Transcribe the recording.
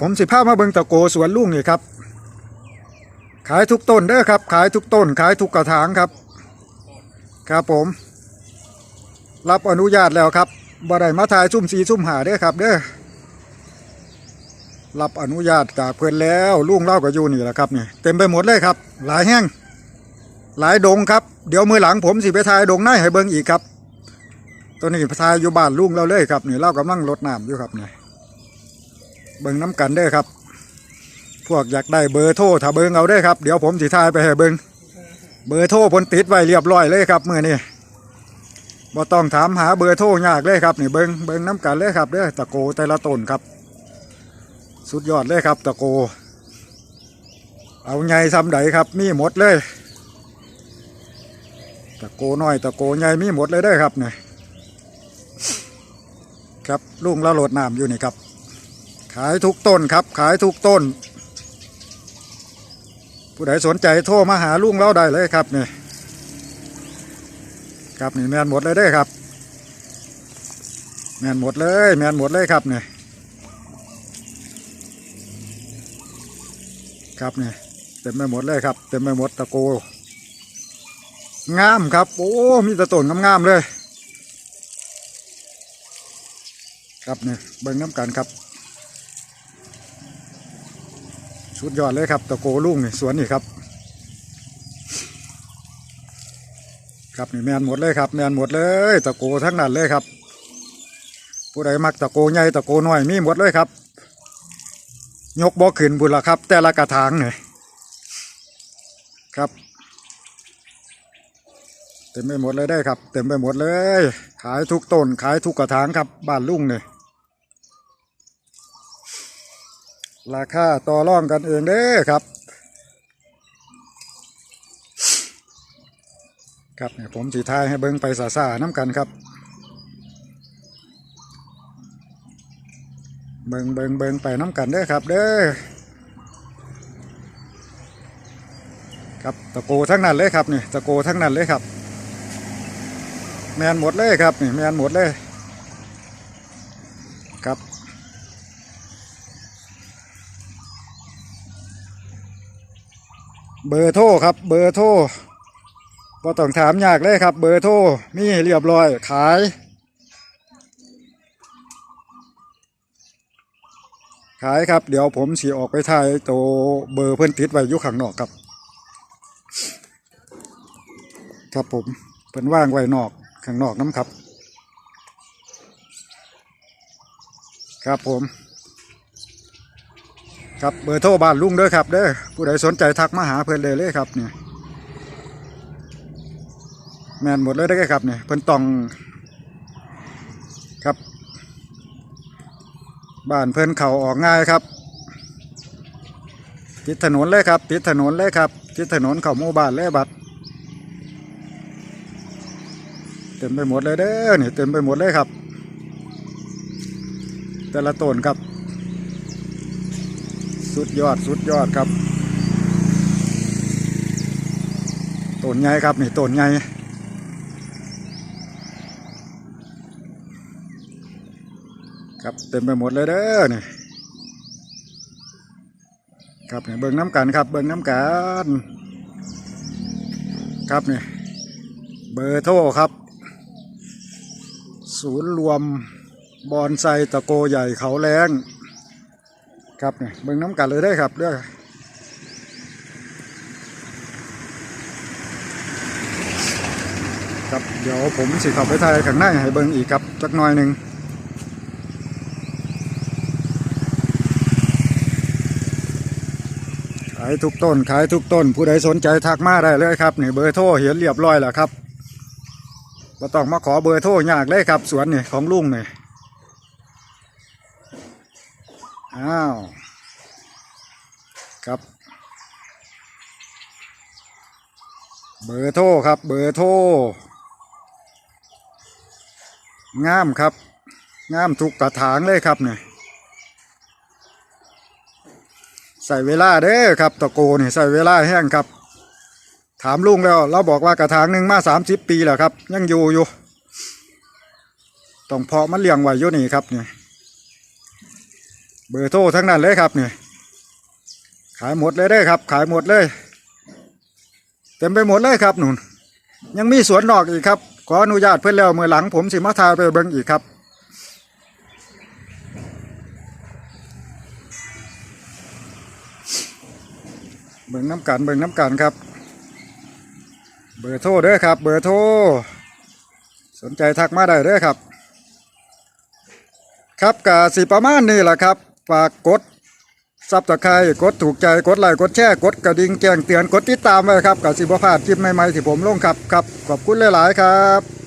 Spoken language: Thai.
ผมสิพามาเบิงตะโกสวนลุงนี่ครับ ขายทุกต้นเด้อครับ ขายทุกต้น ขายทุกกระถางครับ ครับผม รับอนุญาตแล้วครับบ่ได้มาถ่ายซุ่มสีซุ่มหาเด้อครับ เด้อรับอนุญาตจากเพื่อนแล้วลุงเล่าก็อยู่นี่แหละครับนี่เต็มไปหมดเลยครับ หลายแห้งหลายดงครับ เดี๋ยวมือหลังผมสิไปถ่ายดงในให้เบิงอีกครับ ตัวนี้ถ่ายอยู่บ้านลุงเราเลยครับนี่เรากำลังรดน้ำอยู่ครับนี่ เบิ่งน้ำกันเด้อครับ พวกอยากได้เบอร์โทรถ้าเบิ่งเอาเด้อครับ เดี๋ยวผมสิถ่ายไปให้เบิ่งเบอร์โทรเพนติดไว้เรียบร้อยเลยครับมื่อนี้บ่ต้องถามหาเบอร์โทรยากเลยครับนี่เบิ่งเบิ่งน้ำกันเลยครับเด้อตะโกแต่ละต้นครับ สุดยอดเลยครับ ตะโก เอาไงซ้ำใดครับ มีหมดเลย ตะโกน้อย ตะโกใหญ่มีหมดเลยเด้ครับเนี่ยครับลุงละโหลดน้ำอยู่นี่ครับ ขายทุกต้นครับ ขายทุกต้น ผู้ใดสนใจโทรมาหาลุงเราได้เลยครับนี่ครับนี่แมนหมดเลยเด้ครับ แมนหมดเลยแมนหมดเลยครับเนี่ยครับเนี่ยเต็มไปหมดเลยครับเต็มไปหมดตะโกงามครับ โอ้มีตะต้นงามๆเลย ครับเนี่ยเบิ่งน้ำกันครับ สุดยอดเลยครับตะโกลุ่งนี่สวนนี่ครับ ครับนี่แมนหมดเลยครับ แมนหมดเลยตะโกทั้งนั้นเลยครับ ผู้ใดมักตะโกใหญ่ตะโกน้อยมีหมดเลยครับ ยกบ่อขึ้นบุญละครับ แต่ละกระถางเนี่ยครับเต็มไปหมดเลยได้ครับ เต็มไปหมดเลย ขายทุกต้นขายทุกกระถางครับบ้านลุงเนี่ย ราคาต่อรองกันเองเด้อครับครับเนี่ยผมสีทายให้เบิ้งไปสาสาน้ำกันครับ เบิ้งเบิ้งเบิ้งไปน้ำกันเด้อครับเด้อครับตะโกทั้งนั้นเลยครับนี่ตะโกทั้งนั้นเลยครับ แมนหมดเลยครับนี่แมนหมดเลยครับ เบอร์โทรครับ เบอร์โทรพอต้องถามยากเลยครับ เบอร์โทรมีเรียบร้อย ขาย ขายครับ เดี๋ยวผมสีออกไปถ่ายตัวเบอร์เพิ่นติดไว้ยู่ข้างนอกครับ ครับผมเพิ่นว่างไว้นอกข้างนอกน้ำครับ ครับผม ครับเบอร์โทรบ้านลุงเด้อครับเด้อผู้ใดสนใจทักมาหาเพิ่อนเลยเลยครับเนี่ยแมนหมดเลยได้อครับเนี่ยเพิ่นตองครับ บ้านเพิ่นเขาออกง่ายครับติดถนนเลยครับติดถนนเลยครับติดถนนเขาหมู่บ้านเลยบัดเต็มไปหมดเลยเด้อเนี่ยเต็มไปหมดเลยครับ แต่ละต้นครับ สุดยอดสุดยอดครับต้นใหญ่ครับนี่ต้นใหญ่ครับเต็มไปหมดเลยเด้อนี่ครับนี่เบิ่งน้ำกันครับเบิ่งน้ำกันครับนี่เบอร์โทรครับ ศูนย์รวมบอนไซตะโกใหญ่เขาแรง ครับเนี่ยเบิ่งน้ำกันเลยได้ครับเด้อครับเดี๋ยวผมสิขับไปถ่ายข้างในให้เบิ่งอีกครับจักหน่อยหนึ่งขายทุกต้นขายทุกต้น ผู้ใดสนใจทักมาได้เลยครับนี่เบอร์โทรเห็นเรียบร้อยแล้วครับก็ต้องมาขอเบอร์โทรยากเลยครับสวนนี่ของลุงนี่ อ้าว ครับ เบอร์โทรครับ เบอร์โทรงามครับงามทุกกระถางเลยครับเนี่ยใส่เวลาเด้อครับตะโกนี่ใส่เวลาแห้งครับ ถามลุงแล้ว เราบอกว่ากระถางหนึ่งมาสามสิบปีแล้วครับ ยังอยู่อยู่ต้องเพาะมันเลี้ยงไว้อยู่นี่ครับเนี่ย เบอร์โทรทั้งนั้นเลยครับเนี่ยขายหมดเลยได้ครับ ขายหมดเลย เต็มไปหมดเลยครับหนุนยังมีสวนนอกอีกครับ ขออนุญาตเพื่อนแล้วมือหลังผมสิมาทายไปเบิ่งอีกครับเบิ่งน้ำกันเบิ่งน้ำกันครับ เบอร์โทรเด้อครับ เบอร์โทรสนใจทักมาได้เด้อครับ ครับกาสิประมาณนี้แหละครับ ฝากกดซับตะไคร้กดถูกใจกดไลค์กดแชร์กดกระดิ่งแจ้งเตือนกดติดตามไว้ครับกับสิบพลาดคลิปใหม่ๆที่ผมลงครับครับขอบคุณหลายๆครับ